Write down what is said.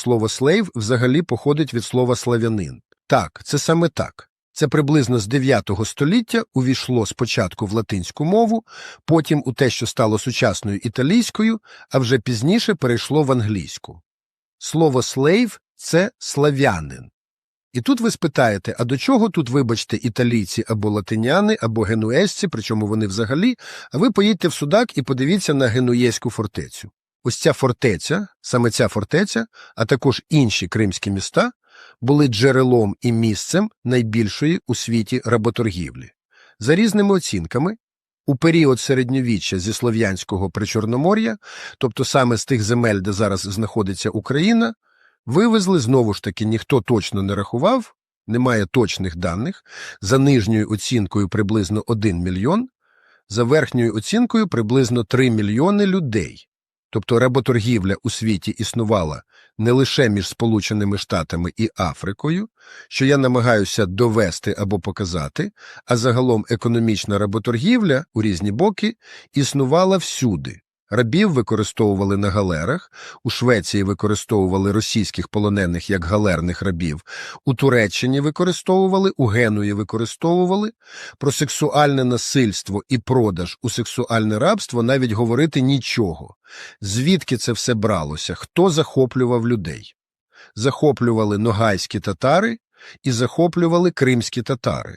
Слово слейв взагалі походить від слова славянин. Так, це саме так. Це приблизно з 9 століття увійшло спочатку в латинську мову, потім у те, що стало сучасною італійською, а вже пізніше перейшло в англійську. Слово слейв це славянин. І тут ви спитаєте, а до чого тут, вибачте, італійці або латиняни, або генуезці, причому вони взагалі, а ви поїдьте в Судак і подивіться на генуєзьку фортецю. Ось ця фортеця, саме ця фортеця, а також інші кримські міста, були джерелом і місцем найбільшої у світі работоргівлі. За різними оцінками, у період середньовіччя зі Слов'янського Причорномор'я, тобто саме з тих земель, де зараз знаходиться Україна, вивезли, знову ж таки, ніхто точно не рахував, немає точних даних, за нижньою оцінкою приблизно 1 мільйон, за верхньою оцінкою приблизно 3 мільйони людей. Тобто работоргівля у світі існувала не лише між Сполученими Штатами і Африкою, що я намагаюся довести або показати, а загалом економічна работоргівля у різні боки існувала всюди. Рабів використовували на галерах, у Швеції використовували російських полонених як галерних рабів, у Туреччині використовували, у Генуї використовували. Про сексуальне насильство і продаж у сексуальне рабство навіть говорити нічого. Звідки це все бралося? Хто захоплював людей? Захоплювали ногайські татари і захоплювали кримські татари.